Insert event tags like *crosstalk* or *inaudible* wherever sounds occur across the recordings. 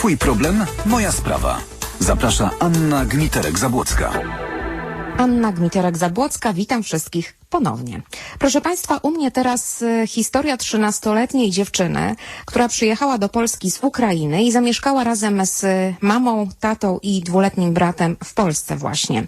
Twój problem, moja sprawa. Zaprasza Anna Gmiterek-Zabłocka. Anna Gmiterek-Zabłocka, witam wszystkich ponownie. Proszę Państwa, u mnie teraz y, historia 13-letniej dziewczyny, która przyjechała do Polski z Ukrainy i zamieszkała razem z y, mamą, tatą i dwuletnim bratem w Polsce właśnie.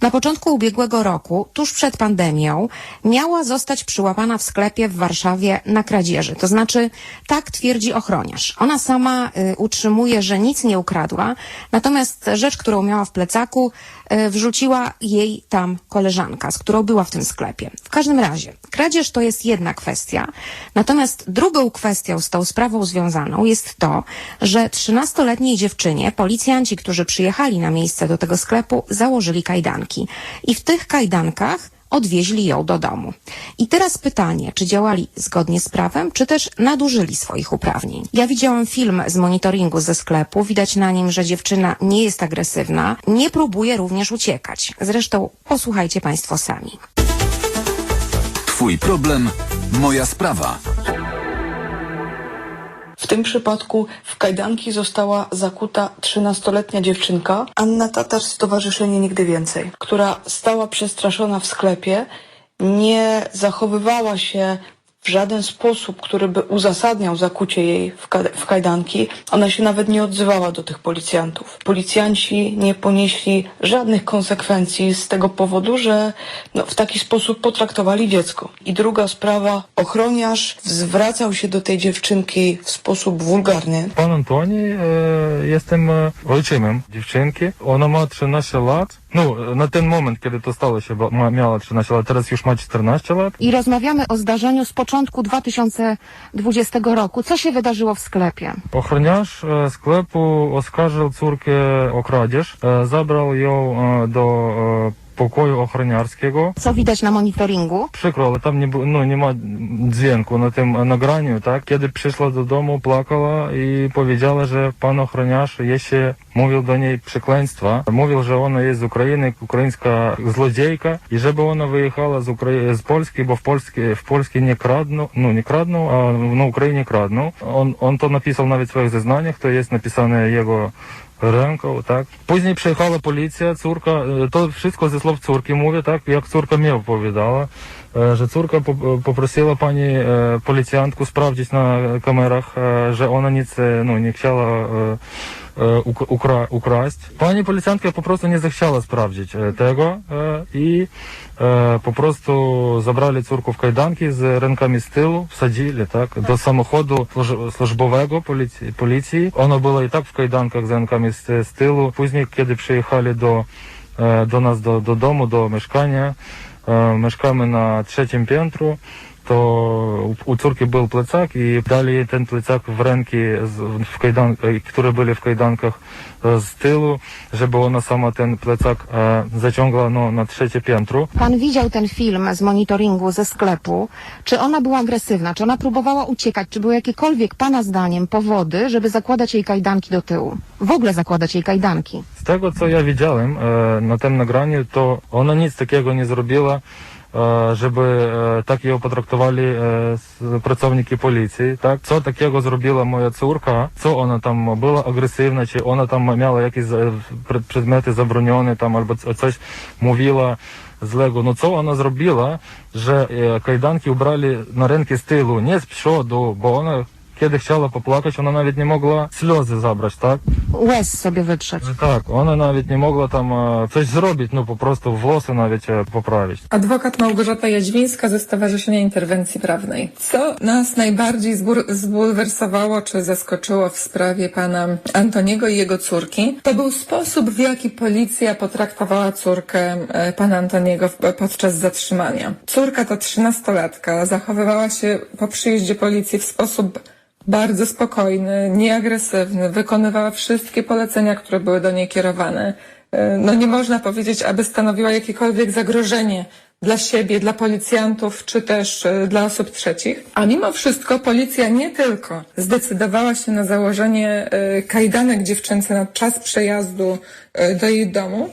Na początku ubiegłego roku, tuż przed pandemią, miała zostać przyłapana w sklepie w Warszawie na kradzieży. To znaczy, tak twierdzi ochroniarz. Ona sama y, utrzymuje, że nic nie ukradła, natomiast rzecz, którą miała w plecaku, y, wrzuciła jej tam koleżanka, z którą była w tym sklepie. W każdym razie, kradzież to jest jedna kwestia, natomiast drugą kwestią z tą sprawą związaną jest to, że 13-letniej dziewczynie policjanci, którzy przyjechali na miejsce do tego sklepu, założyli kajdanki. I w tych kajdankach odwieźli ją do domu. I teraz pytanie, czy działali zgodnie z prawem, czy też nadużyli swoich uprawnień. Ja widziałam film z monitoringu ze sklepu, widać na nim, że dziewczyna nie jest agresywna, nie próbuje również uciekać. Zresztą posłuchajcie Państwo sami. Twój problem, moja sprawa. W tym przypadku w kajdanki została zakuta 13-letnia dziewczynka, Anna Tatar Stowarzyszenie Nigdy Więcej, która stała przestraszona w sklepie, nie zachowywała się w żaden sposób, który by uzasadniał zakucie jej w, ka- w kajdanki. Ona się nawet nie odzywała do tych policjantów. Policjanci nie ponieśli żadnych konsekwencji z tego powodu, że no, w taki sposób potraktowali dziecko. I druga sprawa, ochroniarz zwracał się do tej dziewczynki w sposób wulgarny. Pan Antoni, e, jestem e, ojczymem dziewczynki. Ona ma 13 lat. No, na ten moment, kiedy to stało się, bo miała 13 lat, teraz już ma 14 lat. I rozmawiamy o zdarzeniu z początku 2020 roku. Co się wydarzyło w sklepie? Ochroniarz e, sklepu oskarżył córkę o kradzież. E, zabrał ją e, do pokoju ochroniarskiego. Co widać na monitoringu? Przykro, ale tam nie, no, nie ma dźwięku na tym nagraniu, tak? Kiedy przyszła do domu, plakała i powiedziała, że pan ochroniarz jeszcze mówił do niej przekleństwa. Mówił, że ona jest z Ukrainy, ukraińska złodziejka i żeby ona wyjechała z, Ukra- z Polski, bo w Polsce, w Polsce nie kradną, no nie kradną, a na Ukrainie kradną. On, on to napisał nawet w swoich zeznaniach, to jest napisane jego ręką, tak. Później przyjechała policja, córka, e, to wszystko ze słów córki mówię, tak, jak córka mi opowiadała, e, że córka po- poprosiła pani e, policjantku sprawdzić na kamerach, e, że ona nic e, no, nie chciała e, e, uk- ukra- ukraść. Pani policjantka po prostu nie zechciała sprawdzić e, tego e, i e, po prostu zabrali córku w kajdanki z rękami z tyłu, wsadzili tak, do samochodu służ- służbowego policji, policji. Ona była i tak w kajdankach z rękami e, mieszkamy na trzecim piętru, to u, u córki był plecak i dali jej ten plecak w ręki, z, w kajdan, które byli w kajdankach z tyłu, żeby ona sama ten plecak e, zaciągła no, na trzecie piętro. Pan widział ten film z monitoringu ze sklepu. Czy ona była agresywna? Czy ona próbowała uciekać? Czy były jakiekolwiek Pana zdaniem powody, żeby zakładać jej kajdanki do tyłu? W ogóle zakładać jej kajdanki? Z tego, co ja widziałem e, na tym nagraniu, to ona nic takiego nie zrobiła, e, e, policji. Tak? Co takiego zrobiła moja córka, co ona tam była agresywna, czy ona tam miała jakieś e, pred- przedmioty zabronione tam, albo c- coś mówiła złego. No co ona zrobiła, że e, kajdanki ubrali na ręki z tyłu, nie z przodu, bo ona kiedy chciała popłakać, ona nawet nie mogła sliozy zabrać, tak? Łez sobie wytrzeć. E, tak, ona nawet nie mogła tam e, coś zrobić, no po prostu włosy nawet e, poprawić. Adwokat Małgorzata Jadźwińska ze Stowarzyszenia Interwencji Prawnej. Co nas najbardziej zbulwersowało czy zaskoczyło w sprawie pana Antoniego i jego córki, to był sposób, w jaki policja potraktowała córkę pana Antoniego podczas zatrzymania. Córka ta, trzynastolatka, zachowywała się po przyjeździe policji w sposób bardzo spokojny, nieagresywny, wykonywała wszystkie polecenia, które były do niej kierowane. E, No nie można powiedzieć, aby stanowiła jakiekolwiek zagrożenie dla siebie, dla policjantów, czy też e, dla osób trzecich. A mimo wszystko policja nie tylko zdecydowała się na założenie e, kajdanek dziewczynce na czas przejazdu do jej domu,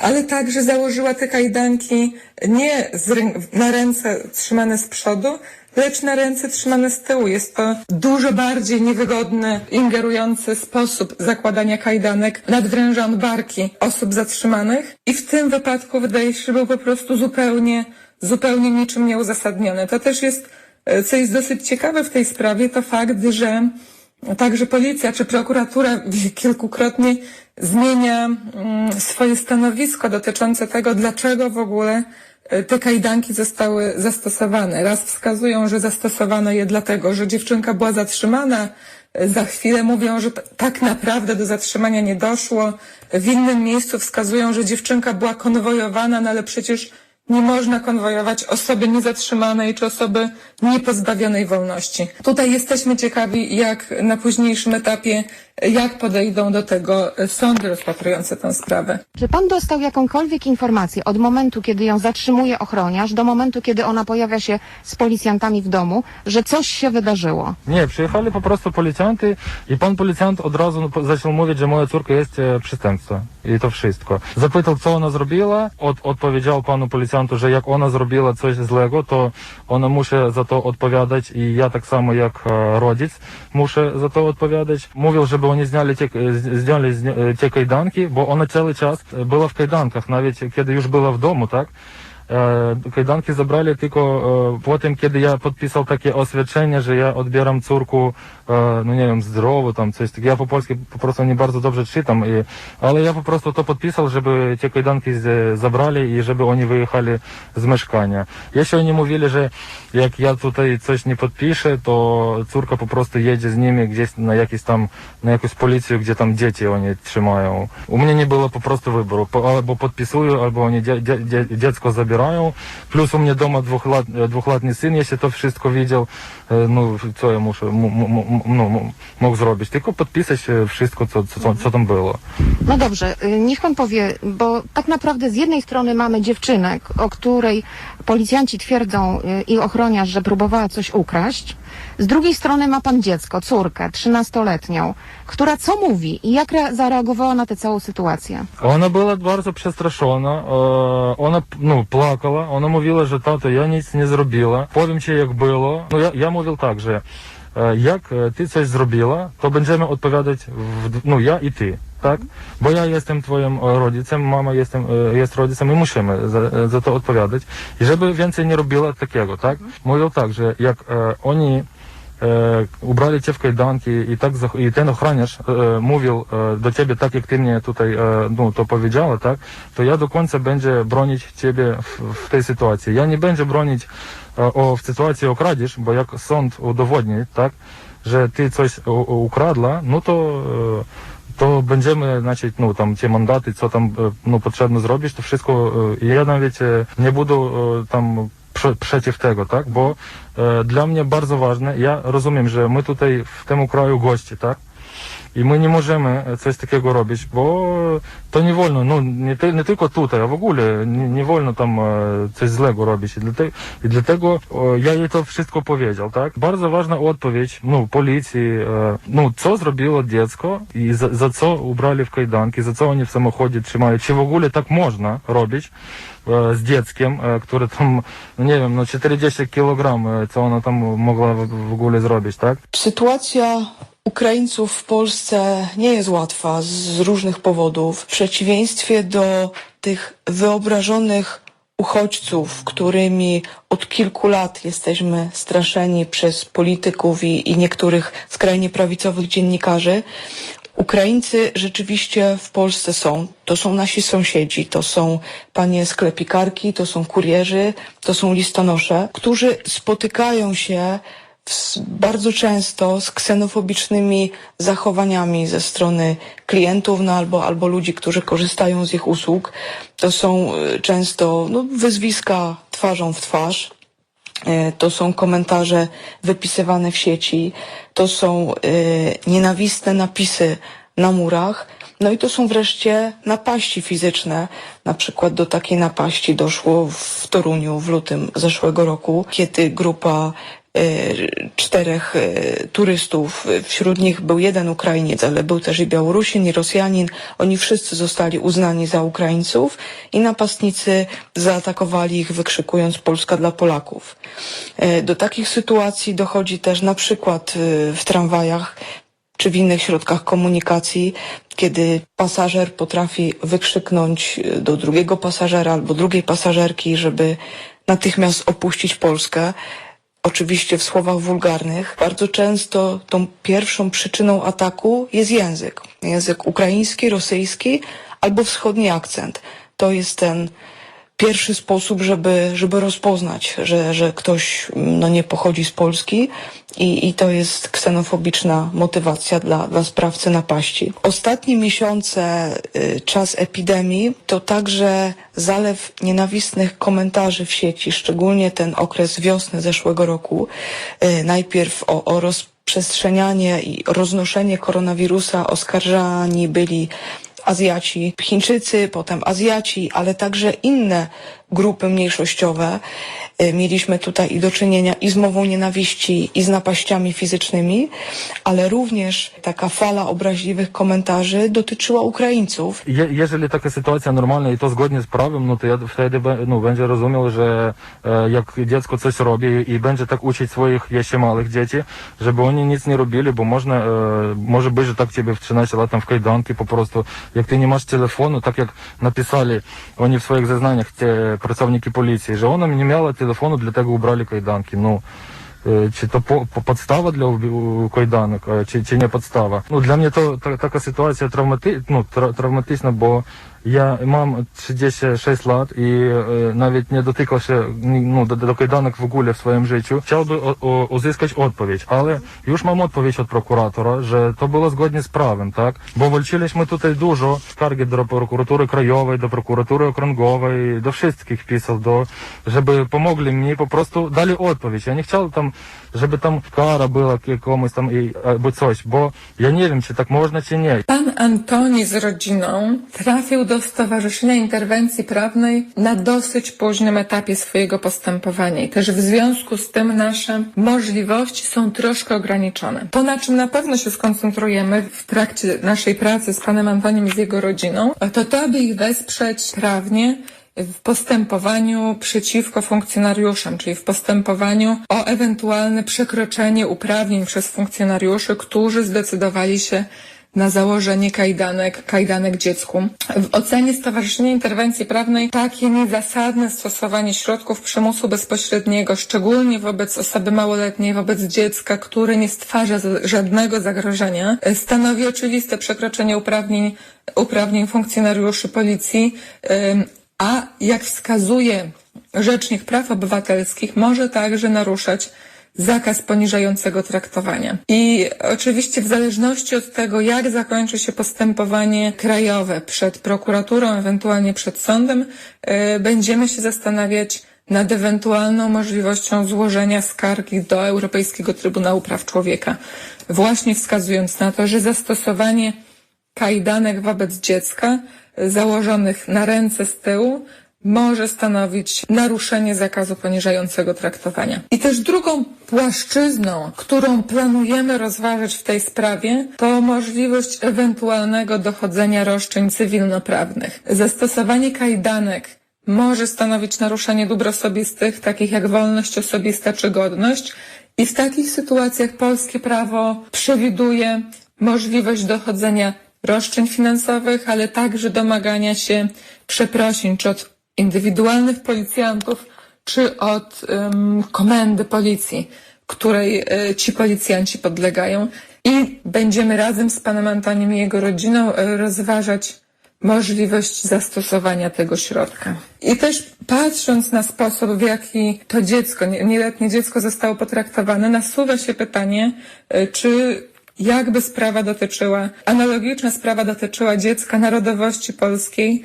ale także założyła te kajdanki nie na ręce trzymane z przodu, lecz na ręce trzymane z tyłu. Jest to dużo bardziej niewygodny, ingerujący sposób zakładania kajdanek nadwrężan barki osób zatrzymanych i w tym wypadku wydaje się, że był po prostu zupełnie, zupełnie niczym nieuzasadniony. To też jest, e, co jest dosyć ciekawe w tej sprawie, to fakt, że Także policja czy prokuratura *laughs* kilkukrotnie zmienia mm, swoje stanowisko dotyczące tego, dlaczego w ogóle te kajdanki zostały zastosowane. Raz wskazują, że zastosowano je dlatego, że dziewczynka była zatrzymana. E, Za chwilę mówią, że tak naprawdę do zatrzymania nie doszło. W innym miejscu wskazują, że dziewczynka była konwojowana, no ale przecież nie można konwojować osoby niezatrzymanej czy osoby niepozbawionej wolności. Tutaj jesteśmy ciekawi, jak na późniejszym etapie, jak podejdą do tego sądy rozpatrujące tę sprawę. Czy pan dostał jakąkolwiek informację od momentu, kiedy ją zatrzymuje ochroniarz, do momentu, kiedy ona pojawia się z policjantami w domu, że coś się wydarzyło? Nie, przyjechali po prostu policjanty i pan policjant od razu no, zaczął mówić, że moja córka jest e, przestępstwa. I to wszystko. Zapytał, co ona zrobiła, od, odpowiedział panu policjantu, że jak ona zrobiła coś złego, to ona musi za to odpowiadać i ja tak samo jak e, rodzic muszę za to odpowiadać. Mówił, żeby Вони зняли сняли зняли э, сняли э, кайданки, бо вона цілий час э, була в кайданках, навіть коли вже була вдома, так? E, Kajdanki zabrali tylko e, potem, kiedy ja podpisał takie oświadczenie, że ja odbieram córku, e, no nie wiem, zdrowo, tam coś takiego. Ja po polsku po prostu nie bardzo dobrze czytam, i, ale ja po prostu to podpisał, żeby te kajdanki z, zabrali i żeby oni wyjechali z mieszkania. Jeśli oni mówili, że jak ja tutaj coś nie podpiszę, to córka po prostu jedzie z nimi gdzieś na jakiś tam, na jakąś policję, gdzie tam dzieci oni trzymają. U mnie nie było Plus u mnie doma dwuchlat, dwuchlatny syn, jeśli to wszystko widział, e, no co ja muszę, no, mógł zrobić? Tylko podpisać e, wszystko, co, co, co tam było. No dobrze, y, niech pan powie, bo tak naprawdę z jednej strony mamy dziewczynę, o której policjanci twierdzą y, i ochroniarz, że próbowała coś ukraść, z drugiej strony ma pan dziecko, córkę, trzynastoletnią, która co mówi i jak zareagowała na tę całą sytuację? Ona była bardzo przestraszona, e, ona no, płakała, ona mówiła, że tato, ja nic nie zrobiła, powiem ci jak było. No, ja, ja mówił tak, że e, jak e, ty coś zrobiła, to będziemy odpowiadać, w, no ja i ty. Tak? Bo ja jestem twoim e, rodzicem, mama jestem, e, jest rodzicem i musimy za, e, za to odpowiadać. I żeby więcej nie robiła takiego, tak? Mówił tak, że jak e, oni e, ubrali cię w kajdanki i tak zach- i ten ochroniarz e, mówił e, do ciebie tak, jak ty mnie tutaj e, no, to powiedziała, tak, to ja do końca będzie bronić ciebie w, w tej sytuacji. Ja nie będę bronić e, o, w sytuacji o kradzież, bo jak sąd udowodni, tak, że ty coś u, u- ukradła, no to e, to będziemy, znaczy, no, tam, te mandaty, co tam, e, no, potrzebne zrobić, to wszystko, e, ja nawet nie będę e, tam prze, przeciw tego, tak, bo e, dla mnie bardzo ważne, ja rozumiem, że my tutaj w tym kraju goście, tak, i my nie możemy coś takiego robić, bo to nie wolno, no nie, nie tylko tutaj, a w ogóle nie, nie wolno tam e, coś złego robić. I dlatego, i dlatego e, ja jej to wszystko powiedział, tak? Bardzo ważna odpowiedź, no, policji, e, no, co zrobiło dziecko i za, za co ubrali w kajdanki, za co oni w samochodzie trzymają, czy w ogóle tak można robić e, z dzieckiem, e, które tam, no nie wiem, no 40 kg, e, co ona tam mogła w ogóle zrobić, tak? Sytuacja Ukraińców w Polsce nie jest łatwa z różnych powodów. W przeciwieństwie do tych wyobrażonych uchodźców, którymi od kilku lat jesteśmy straszeni przez polityków i, i niektórych skrajnie prawicowych dziennikarzy, Ukraińcy rzeczywiście w Polsce są. To są nasi sąsiedzi, to są panie sklepikarki, to są kurierzy, to są listonosze, którzy spotykają się bardzo często z ksenofobicznymi zachowaniami ze strony klientów no, albo, albo ludzi, którzy korzystają z ich usług. To są y, często no, wyzwiska twarzą w twarz. E, To są komentarze wypisywane w sieci, to są e, nienawistne napisy na murach, no i to są wreszcie napaści fizyczne. Na przykład do takiej napaści doszło w Toruniu w lutym zeszłego roku, kiedy grupa czterech e, turystów. Wśród nich był jeden Ukrainiec, ale był też i Białorusin, i Rosjanin. Oni wszyscy zostali uznani za Ukraińców i napastnicy zaatakowali ich, wykrzykując Polska dla Polaków. E, Do takich sytuacji dochodzi też na przykład e, w tramwajach czy w innych środkach komunikacji, kiedy pasażer potrafi wykrzyknąć e, do drugiego pasażera albo drugiej pasażerki, żeby natychmiast opuścić Polskę. Oczywiście w słowach wulgarnych. Bardzo często tą pierwszą przyczyną ataku jest język. Język ukraiński, rosyjski albo wschodni akcent. To jest ten pierwszy sposób, żeby, żeby rozpoznać, że, że ktoś no, nie pochodzi z Polski i, i to jest ksenofobiczna motywacja dla, dla sprawcy napaści. Ostatnie miesiące, y, czas epidemii, to także zalew nienawistnych komentarzy w sieci, szczególnie ten okres wiosny zeszłego roku. Y, najpierw o, o rozprzestrzenianie i roznoszenie koronawirusa oskarżani byli Azjaci, Chińczycy, potem Azjaci, ale także inne grupy mniejszościowe. Y, Mieliśmy tutaj i do czynienia i z mową nienawiści, i z napaściami fizycznymi, ale również taka fala obraźliwych komentarzy dotyczyła Ukraińców. Є- Jeżeli taka sytuacja normalna i to zgodnie z prawem, no to ja wtedy no, będzie rozumiał, że e, jak dziecko coś robi i będzie tak uczyć swoich jeszcze małych dzieci, żeby oni nic nie robili, bo można, e, może być, że tak ciebie w 13 lat tam w kajdanki po prostu, jak ty nie masz telefonu, tak jak napisali oni w swoich zeznaniach, te pracowники поліції, що вона міняла miała для dlatego убрали кайданки. Ну, Е, Чи то по, по- подстава для кайданок, чи, чи не подстава. Ну, для мене то та, така ситуація травмати, ну, тра, травматична, бо я мам 36 lat i e, nawet nie dotykał się ni- no, do, do kajdanek w ogóle w swoim życiu. Chciałby o, o, uzyskać odpowiedź, ale już mam odpowiedź od prokuratora, że to było zgodnie z prawem, tak? Bo walczyliśmy tutaj dużo, skargi do prokuratury krajowej, do prokuratury okręgowej, do wszystkich pisał, do, żeby pomogli mi, po prostu dali odpowiedź. Ja nie chciał tam, żeby tam kara była komuś tam i, albo coś, bo ja nie wiem, czy tak można, czy nie. Pan Antoni z rodziną trafił do Stowarzyszenia Interwencji Prawnej na dosyć późnym etapie swojego postępowania i też w związku z tym nasze możliwości są troszkę ograniczone. To, na czym na pewno się skoncentrujemy w trakcie naszej pracy z panem Antoniem i z jego rodziną, to to, aby ich wesprzeć prawnie w postępowaniu przeciwko funkcjonariuszom, czyli w postępowaniu o ewentualne przekroczenie uprawnień przez funkcjonariuszy, którzy zdecydowali się na założenie kajdanek, kajdanek dziecku. W ocenie Stowarzyszenia Interwencji Prawnej takie niezasadne stosowanie środków przymusu bezpośredniego, szczególnie wobec osoby małoletniej, wobec dziecka, które nie stwarza żadnego zagrożenia, stanowi oczywiste przekroczenie uprawnień, uprawnień funkcjonariuszy policji, a jak wskazuje Rzecznik Praw Obywatelskich, może także naruszać zakaz poniżającego traktowania. I oczywiście w zależności od tego, jak zakończy się postępowanie krajowe przed prokuraturą, ewentualnie przed sądem, e, będziemy się zastanawiać nad ewentualną możliwością złożenia skargi do Europejskiego Trybunału Praw Człowieka, właśnie wskazując na to, że zastosowanie kajdanek wobec dziecka y, założonych na ręce z tyłu może stanowić naruszenie zakazu poniżającego traktowania. I też drugą płaszczyzną, którą planujemy rozważyć w tej sprawie, to możliwość ewentualnego dochodzenia roszczeń cywilnoprawnych. Zastosowanie kajdanek może stanowić naruszenie dóbr osobistych, takich jak wolność osobista czy godność. I w takich sytuacjach polskie prawo przewiduje możliwość dochodzenia roszczeń finansowych, ale także domagania się przeprosin, czy od indywidualnych policjantów, czy od em, komendy policji, której e, ci policjanci podlegają. I będziemy razem z panem Antoniem i jego rodziną e, rozważać możliwość zastosowania tego środka. I też patrząc na sposób, w jaki to dziecko, nie- nieletnie dziecko zostało potraktowane, nasuwa się pytanie, e, czy jakby sprawa dotyczyła, analogiczna sprawa dotyczyła dziecka narodowości polskiej,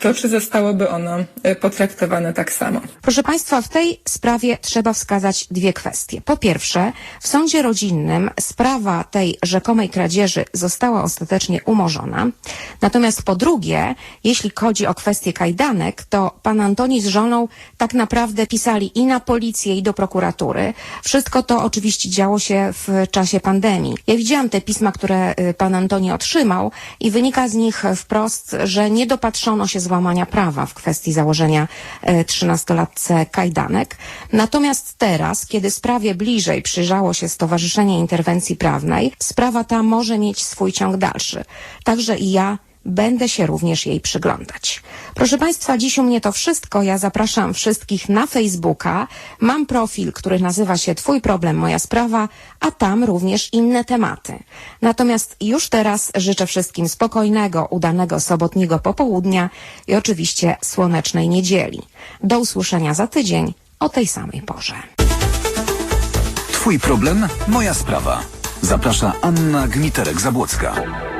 to czy zostałoby ono e, potraktowane tak samo. Proszę Państwa, w tej sprawie trzeba wskazać dwie kwestie. Po pierwsze, w sądzie rodzinnym sprawa tej rzekomej kradzieży została ostatecznie umorzona. Natomiast po drugie, jeśli chodzi o kwestię kajdanek, to pan Antoni z żoną tak naprawdę pisali i na policję, i do prokuratury. Wszystko to oczywiście działo się w czasie pandemii. Ja widziałam te pisma, które y, pan Antoni otrzymał i wynika z nich wprost, że nie dopatrzono się złamania prawa w kwestii założenia e, trzynastolatce kajdanek. Natomiast teraz, kiedy sprawie bliżej przyjrzało się Stowarzyszenie Interwencji Prawnej, sprawa ta może mieć swój ciąg dalszy. Także i ja będę się również jej przyglądać. Proszę Państwa, dziś u mnie to wszystko. Ja zapraszam wszystkich na Facebooka. Mam profil, który nazywa się Twój problem, moja sprawa, a tam również inne tematy. Natomiast już teraz życzę wszystkim spokojnego, udanego sobotniego popołudnia i oczywiście słonecznej niedzieli. Do usłyszenia za tydzień o tej samej porze. Twój problem, moja sprawa. Zaprasza Anna Gmiterek-Zabłocka.